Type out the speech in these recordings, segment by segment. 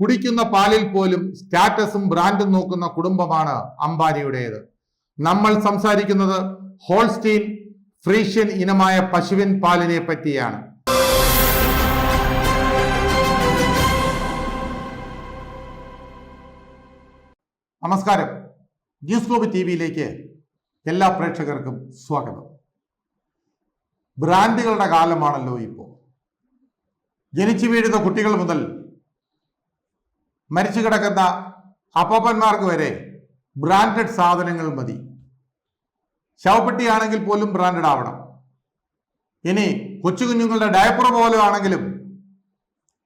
കുടിക്കുന്ന പാലിൽ പോലും സ്റ്റാറ്റസും ബ്രാൻഡും നോക്കുന്ന കുടുംബമാണ് അംബാനിയുടേത്. നമ്മൾ സംസാരിക്കുന്നത് ഹോൾസ്റ്റീൻ ഫ്രീഷ്യൻ ഇനമായ പശുവിൻ പാലിനെ പറ്റിയാണ്. നമസ്കാരം. ന്യൂസ് ഗ്ലോബ് ടി വിയിലേക്ക് എല്ലാ പ്രേക്ഷകർക്കും സ്വാഗതം. ബ്രാൻഡുകളുടെ കാലമാണല്ലോ ഇപ്പോൾ. ജനിച്ചു വീഴുന്ന കുട്ടികൾ മുതൽ മരിച്ചു കിടക്കുന്ന അപ്പപ്പന്മാർക്ക് വരെ ബ്രാൻഡഡ് സാധനങ്ങൾ മതി. ശവപ്പെട്ടിയാണെങ്കിൽ പോലും ബ്രാൻഡഡ് ആവണം. ഇനി കൊച്ചുകുഞ്ഞുങ്ങളുടെ ഡയപ്പർ പോലും ആണെങ്കിലും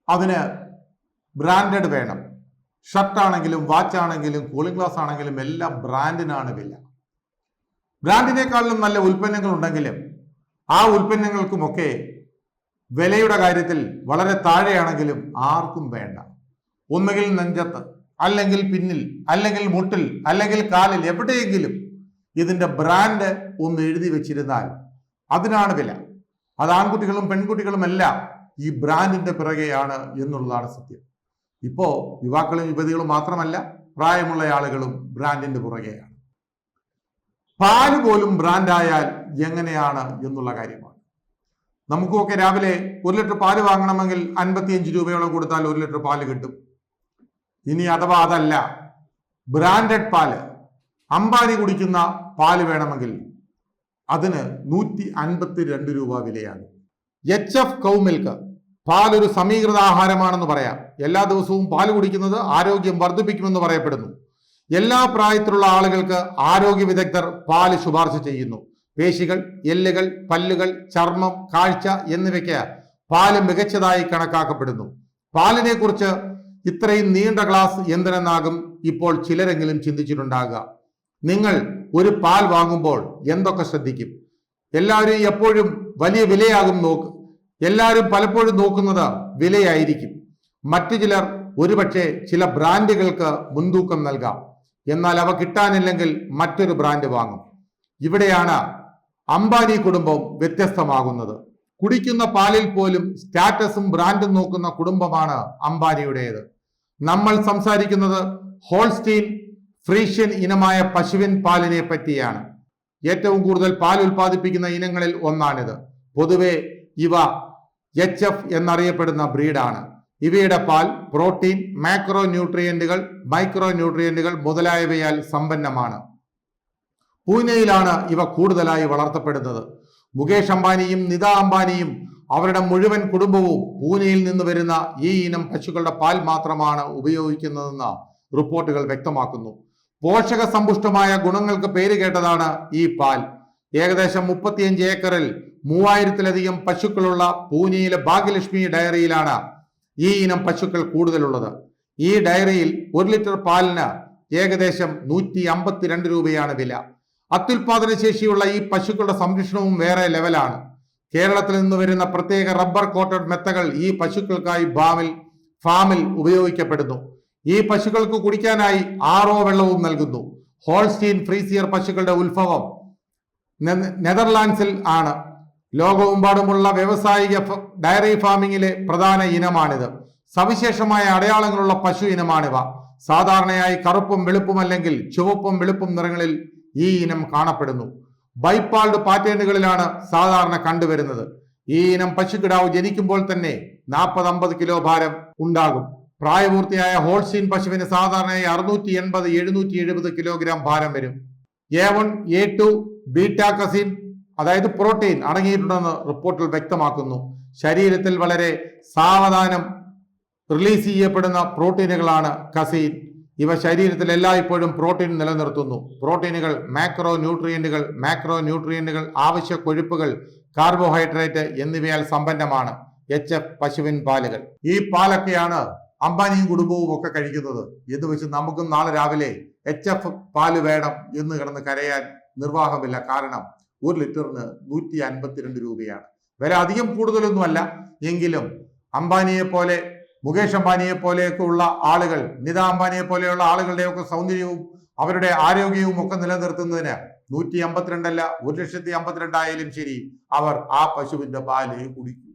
അതിന് ബ്രാൻഡഡ് വേണം. ഷർട്ട് ആണെങ്കിലും വാച്ച് ആണെങ്കിലും കൂളിംഗ് ഗ്ലാസ് ആണെങ്കിലും എല്ലാം ബ്രാൻഡിനാണ് വില. ബ്രാൻഡിനേക്കാളും നല്ല ഉൽപ്പന്നങ്ങൾ ഉണ്ടെങ്കിലും ആ ഉൽപ്പന്നങ്ങൾക്കുമൊക്കെ വിലയുടെ കാര്യത്തിൽ വളരെ താഴെയാണെങ്കിലും ആർക്കും വേണ്ട. ഒന്നുകിൽ നെഞ്ചത്ത് അല്ലെങ്കിൽ പിന്നിൽ അല്ലെങ്കിൽ മുട്ടിൽ അല്ലെങ്കിൽ കാലിൽ എവിടെയെങ്കിലും ഇതിന്റെ ബ്രാൻഡ് ഒന്ന് എഴുതി വെച്ചിരുന്നാൽ അതിനാണ് വില. അത് ആൺകുട്ടികളും പെൺകുട്ടികളും എല്ലാം ഈ ബ്രാൻഡിന്റെ പിറകെയാണ് എന്നുള്ളതാണ് സത്യം. ഇപ്പോ യുവാക്കളും യുവതികളും മാത്രമല്ല പ്രായമുള്ള ആളുകളും ബ്രാൻഡിന്റെ പുറകെയാണ്. പാൽ പോലും ബ്രാൻഡായാൽ എങ്ങനെയാണ് എന്നുള്ള കാര്യമാണ്. നമുക്കൊക്കെ രാവിലെ ഒരു ലിറ്റർ പാൽ വാങ്ങണമെങ്കിൽ അൻപത്തിയഞ്ച് രൂപയോളം കൊടുത്താൽ ഒരു ലിറ്റർ പാൽ കിട്ടും. ഇനി അഥവാ അതല്ല ബ്രാൻഡഡ് പാൽ അംബാനി കുടിക്കുന്ന പാൽ വേണമെങ്കിൽ അതിന് നൂറ്റി അൻപത്തി രണ്ട് രൂപ വിലയാണ്. എച്ച് എഫ് കൗ മിൽക്ക് പാൽ ഒരു സമീകൃത ആഹാരമാണെന്ന് പറയാം. എല്ലാ ദിവസവും പാൽ കുടിക്കുന്നത് ആരോഗ്യം വർദ്ധിപ്പിക്കുമെന്ന് പറയപ്പെടുന്നു. എല്ലാ പ്രായത്തിലുള്ള ആളുകൾക്ക് ആരോഗ്യ വിദഗ്ധർ പാൽ ശുപാർശ ചെയ്യുന്നു. പേശികൾ എല്ലുകൾ പല്ലുകൾ ചർമ്മം കാഴ്ച എന്നിവയ്ക്ക് പാൽ മികച്ചതായി കണക്കാക്കപ്പെടുന്നു. പാലിനെ കുറിച്ച് ഇത്രയും നീണ്ട ക്ലാസ് എന്തിനെന്നാകും ഇപ്പോൾ ചിലരെങ്കിലും ചിന്തിച്ചിട്ടുണ്ടാകുക. നിങ്ങൾ ഒരു പാൽ വാങ്ങുമ്പോൾ എന്തൊക്കെ ശ്രദ്ധിക്കും? എല്ലാവരും എപ്പോഴും വലിയ വിലയാകും നോക്ക്. എല്ലാവരും പലപ്പോഴും നോക്കുന്നത് വിലയായിരിക്കും. മറ്റു ചിലർ ഒരുപക്ഷെ ചില ബ്രാൻഡുകൾക്ക് മുൻതൂക്കം നൽകാം. എന്നാൽ അവ കിട്ടാനില്ലെങ്കിൽ മറ്റൊരു ബ്രാൻഡ് വാങ്ങും. ഇവിടെയാണ് അംബാനി കുടുംബം വ്യത്യസ്തമാകുന്നത്. കുടിക്കുന്ന പാലിൽ പോലും സ്റ്റാറ്റസും ബ്രാൻഡും നോക്കുന്ന കുടുംബമാണ് അംബാനിയുടേത്. നമ്മൾ സംസാരിക്കുന്നത് ഹോൾസ്റ്റീൻ ഫ്രീഷ്യൻ ഇനമായ പശുവിൻ പാലിനെ പറ്റിയാണ്. ഏറ്റവും കൂടുതൽ പാൽ ഉൽപ്പാദിപ്പിക്കുന്ന ഇനങ്ങളിൽ ഒന്നാണിത്. പൊതുവെ ഇവ എച്ച് എഫ് എന്നറിയപ്പെടുന്ന ബ്രീഡാണ്. ഇവയുടെ പാൽ പ്രോട്ടീൻ മാക്രോ ന്യൂട്രിയന്റുകൾ മൈക്രോ ന്യൂട്രിയന്റുകൾ മുതലായവയാൽ സമ്പന്നമാണ്. പൂനെയിലാണ് ഇവ കൂടുതലായി വളർത്തപ്പെടുന്നത്. മുകേഷ് അംബാനിയും നിത അംബാനിയും അവരുടെ മുഴുവൻ കുടുംബവും പൂനെയിൽ നിന്ന് വരുന്ന ഈ ഇനം പശുക്കളുടെ പാൽ മാത്രമാണ് ഉപയോഗിക്കുന്നതെന്ന് റിപ്പോർട്ടുകൾ വ്യക്തമാക്കുന്നു. പോഷക സമ്പുഷ്ടമായ ഗുണങ്ങൾക്ക് പേര് കേട്ടതാണ് ഈ പാൽ. ഏകദേശം മുപ്പത്തിയഞ്ച് ഏക്കറിൽ മൂവായിരത്തിലധികം പശുക്കളുള്ള പൂനെയിലെ ഭാഗ്യലക്ഷ്മി ഡയറിയിലാണ് ഈ ഇനം പശുക്കൾ കൂടുതലുള്ളത്. ഈ ഡയറിയിൽ ഒരു ലിറ്റർ പാലിന് ഏകദേശം നൂറ്റി അമ്പത്തിരണ്ട് രൂപയാണ് വില. അത്യുൽപാദന ശേഷിയുള്ള ഈ പശുക്കളുടെ സംരക്ഷണവും വേറെ ലെവലാണ്. കേരളത്തിൽ നിന്ന് വരുന്ന പ്രത്യേക റബ്ബർ കോട്ടഡ് മെത്തകൾ ഈ പശുക്കൾക്കായി ഫാമിൽ ഫാമിൽ ഉപയോഗിക്കപ്പെടുന്നു. ഈ പശുക്കൾക്ക് കുടിക്കാനായി ആറോ വെള്ളവും നൽകുന്നു. ഹോൾസ്റ്റീൻ ഫ്രീസിയർ പശുക്കളുടെ ഉത്ഭവം നെതർലാൻഡ്സിൽ ആണ്. ലോകമെമ്പാടുമുള്ള വ്യാവസായിക ഡയറി ഫാമിംഗിലെ പ്രധാന ഇനമാണിത്. സവിശേഷമായ അടയാളങ്ങളുള്ള പശു ഇനമാണിവ. സാധാരണയായി കറുപ്പും വെളുപ്പും അല്ലെങ്കിൽ ചുവപ്പും വെളുപ്പും നിറങ്ങളിൽ ഈ ഇനം കാണപ്പെടുന്നു. ബൈപ്പാൾഡ് പാറ്റേണുകളിലാണ് സാധാരണ കണ്ടുവരുന്നത്. ഈ ഇനം പശുക്കിടാവ് ജനിക്കുമ്പോൾ തന്നെ നാൽപ്പത് അമ്പത് കിലോ ഭാരം ഉണ്ടാകും. പ്രായപൂർത്തിയായ ഹോൾസീൻ പശുവിന് സാധാരണയായി അറുന്നൂറ്റി എൺപത് എഴുന്നൂറ്റി എഴുപത് കിലോഗ്രാം ഭാരം വരും. A one A two beta അതായത് പ്രോട്ടീൻ അടങ്ങിയിട്ടുണ്ടെന്ന് റിപ്പോർട്ടിൽ വ്യക്തമാക്കുന്നു. ശരീരത്തിൽ വളരെ സാവധാനം റിലീസ് ചെയ്യപ്പെടുന്ന പ്രോട്ടീനുകളാണ് കസീൻ. ഇവ ശരീരത്തിൽ എല്ലായ്പ്പോഴും പ്രോട്ടീൻ നിലനിർത്തുന്നു. പ്രോട്ടീനുകൾ മാക്രോ ന്യൂട്രിയന്റുകൾ മാക്രോ ന്യൂട്രിയന്റുകൾ ആവശ്യ കൊഴുപ്പുകൾ കാർബോഹൈഡ്രേറ്റ് എന്നിവയാൽ സമ്പന്നമാണ്. എച്ച് എഫ് പശുവിൻ പാലുകൾ. ഈ പാലൊക്കെയാണ് അംബാനിയും കുടുംബവും ഒക്കെ കഴിക്കുന്നത്. എന്ന് വെച്ച് നമുക്കും നാളെ രാവിലെ എച്ച് എഫ് പാൽ വേണം എന്ന് കിടന്ന് കരയാൻ നിർവാഹമില്ല. കാരണം ഒരു ലിറ്ററിന് നൂറ്റി അൻപത്തിരണ്ട് രൂപയാണ്. വില അധികം കൂടുതലൊന്നുമല്ല. എങ്കിലും അംബാനിയെ പോലെ മുകേഷ് അംബാനിയെ പോലെയൊക്കെ ഉള്ള ആളുകൾ നിത അംബാനിയെ പോലെയുള്ള ആളുകളുടെയൊക്കെ സൗന്ദര്യവും അവരുടെ ആരോഗ്യവും ഒക്കെ നിലനിർത്തുന്നതിന് നൂറ്റി അമ്പത്തിരണ്ടല്ല ഒരു ലക്ഷത്തി അമ്പത്തിരണ്ടായാലും ശരി അവർ ആ പശുവിന്റെ പാൽ കുടിക്കും.